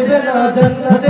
দেবে না জান্নাতের